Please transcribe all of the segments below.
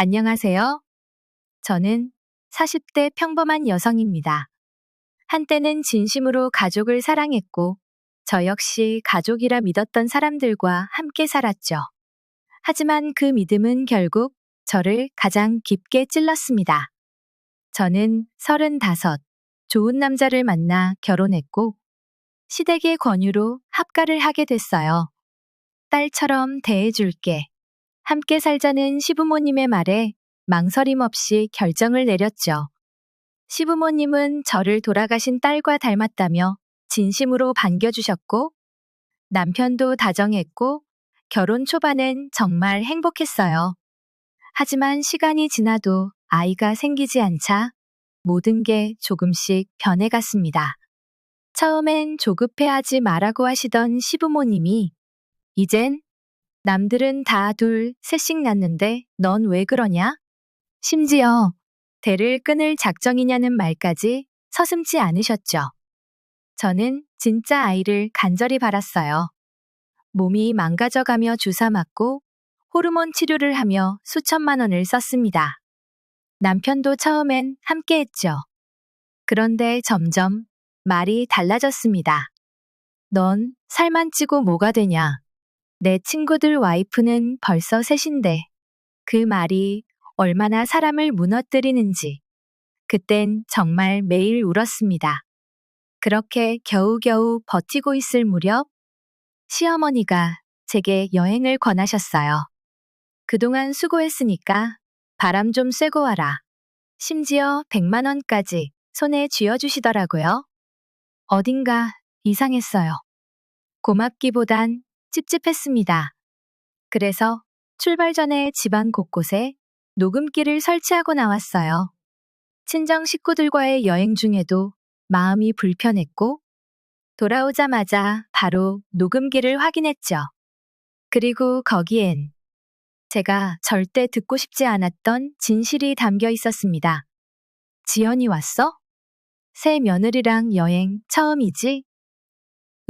안녕하세요. 저는 40대 평범한 여성입니다. 한때는 진심으로 가족을 사랑했고, 저 역시 가족이라 믿었던 사람들과 함께 살았죠. 하지만 그 믿음은 결국 저를 가장 깊게 찔렀습니다. 저는 35, 좋은 남자를 만나 결혼했고, 시댁의 권유로 합가를 하게 됐어요. 딸처럼 대해줄게. 함께 살자는 시부모님의 말에 망설임 없이 결정을 내렸죠. 시부모님은 저를 돌아가신 딸과 닮았다며 진심으로 반겨주셨고, 남편도 다정했고, 결혼 초반엔 정말 행복했어요. 하지만 시간이 지나도 아이가 생기지 않자 모든 게 조금씩 변해갔습니다. 처음엔 조급해하지 말라고 하시던 시부모님이 이젠 남들은 다 둘, 셋씩 낳는데 넌 왜 그러냐? 심지어 대를 끊을 작정이냐는 말까지 서슴지 않으셨죠. 저는 진짜 아이를 간절히 바랐어요. 몸이 망가져가며 주사 맞고 호르몬 치료를 하며 수천만 원을 썼습니다. 남편도 처음엔 함께 했죠. 그런데 점점 말이 달라졌습니다. 넌 살만 찌고 뭐가 되냐? 내 친구들 와이프는 벌써 셋인데 그 말이 얼마나 사람을 무너뜨리는지 그땐 정말 매일 울었습니다. 그렇게 겨우겨우 버티고 있을 무렵 시어머니가 제게 여행을 권하셨어요. 그동안 수고했으니까 바람 좀 쐬고 와라. 심지어 100만 원까지 손에 쥐어주시더라고요. 어딘가 이상했어요. 고맙기보단 찝찝했습니다. 그래서 출발 전에 집안 곳곳에 녹음기를 설치하고 나왔어요. 친정 식구들과의 여행 중에도 마음이 불편했고 돌아오자마자 바로 녹음기를 확인했죠. 그리고 거기엔 제가 절대 듣고 싶지 않았던 진실이 담겨 있었습니다. 지연이 왔어? 새 며느리랑 여행 처음이지?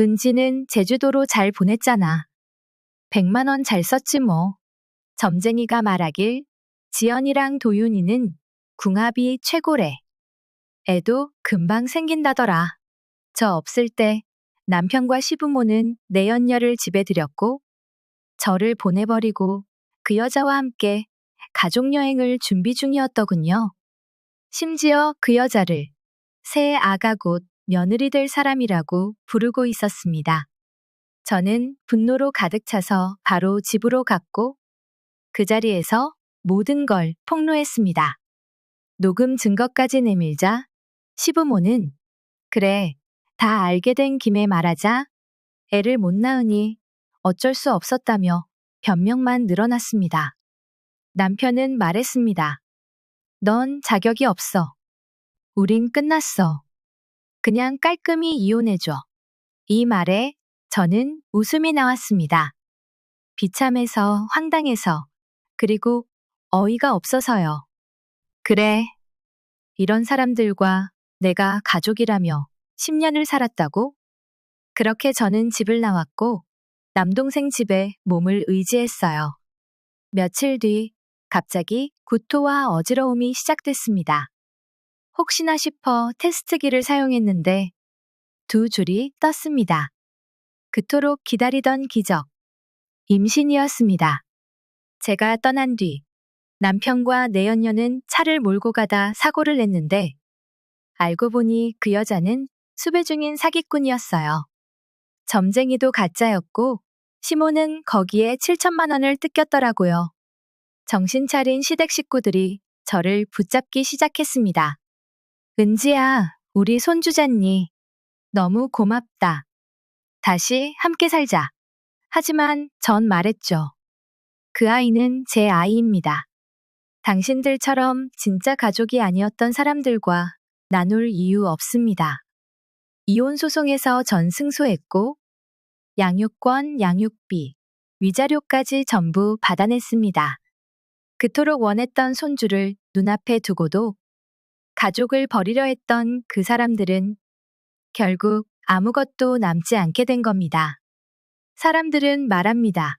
은지는 제주도로 잘 보냈잖아. 100만 원 잘 썼지 뭐. 점쟁이가 말하길 지연이랑 도윤이는 궁합이 최고래. 애도 금방 생긴다더라. 저 없을 때 남편과 시부모는 내연녀를 집에 들였고 저를 보내버리고 그 여자와 함께 가족여행을 준비 중이었더군요. 심지어 그 여자를 새 아가 곧 며느리 될 사람이라고 부르고 있었습니다. 저는 분노로 가득 차서 바로 집으로 갔고 그 자리에서 모든 걸 폭로했습니다. 녹음 증거까지 내밀자 시부모는 그래, 다 알게 된 김에 말하자 애를 못 낳으니 어쩔 수 없었다며 변명만 늘어났습니다. 남편은 말했습니다. 넌 자격이 없어. 우린 끝났어. 그냥 깔끔히 이혼해줘. 이 말에 저는 웃음이 나왔습니다. 비참해서 황당해서 그리고 어이가 없어서요. 그래. 이런 사람들과 내가 가족이라며 10년을 살았다고? 그렇게 저는 집을 나왔고 남동생 집에 몸을 의지했어요. 며칠 뒤 갑자기 구토와 어지러움이 시작됐습니다. 혹시나 싶어 테스트기를 사용했는데 두 줄이 떴습니다. 그토록 기다리던 기적. 임신이었습니다. 제가 떠난 뒤 남편과 내연녀는 차를 몰고 가다 사고를 냈는데 알고 보니 그 여자는 수배 중인 사기꾼이었어요. 점쟁이도 가짜였고 시모는 거기에 7천만 원을 뜯겼더라고요. 정신 차린 시댁 식구들이 저를 붙잡기 시작했습니다. 은지야, 우리 손주잖니. 너무 고맙다. 다시 함께 살자. 하지만 전 말했죠. 그 아이는 제 아이입니다. 당신들처럼 진짜 가족이 아니었던 사람들과 나눌 이유 없습니다. 이혼 소송에서 전 승소했고, 양육권, 양육비, 위자료까지 전부 받아냈습니다. 그토록 원했던 손주를 눈앞에 두고도 가족을 버리려 했던 그 사람들은 결국 아무것도 남지 않게 된 겁니다. 사람들은 말합니다.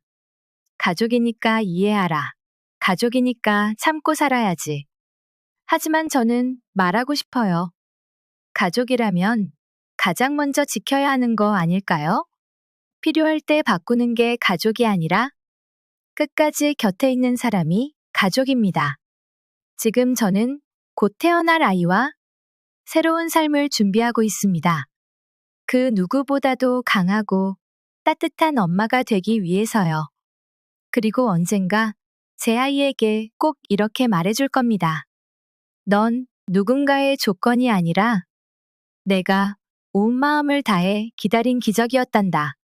가족이니까 이해하라. 가족이니까 참고 살아야지. 하지만 저는 말하고 싶어요. 가족이라면 가장 먼저 지켜야 하는 거 아닐까요? 필요할 때 바꾸는 게 가족이 아니라 끝까지 곁에 있는 사람이 가족입니다. 지금 저는 곧 태어날 아이와 새로운 삶을 준비하고 있습니다. 그 누구보다도 강하고 따뜻한 엄마가 되기 위해서요. 그리고 언젠가 제 아이에게 꼭 이렇게 말해줄 겁니다. 넌 누군가의 조건이 아니라 내가 온 마음을 다해 기다린 기적이었단다.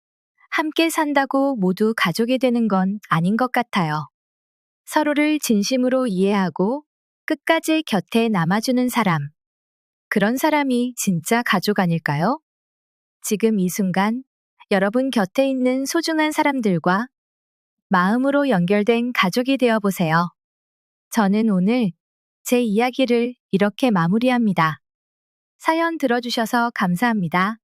함께 산다고 모두 가족이 되는 건 아닌 것 같아요. 서로를 진심으로 이해하고 끝까지 곁에 남아주는 사람. 그런 사람이 진짜 가족 아닐까요? 지금 이 순간 여러분 곁에 있는 소중한 사람들과 마음으로 연결된 가족이 되어 보세요. 저는 오늘 제 이야기를 이렇게 마무리합니다. 사연 들어주셔서 감사합니다.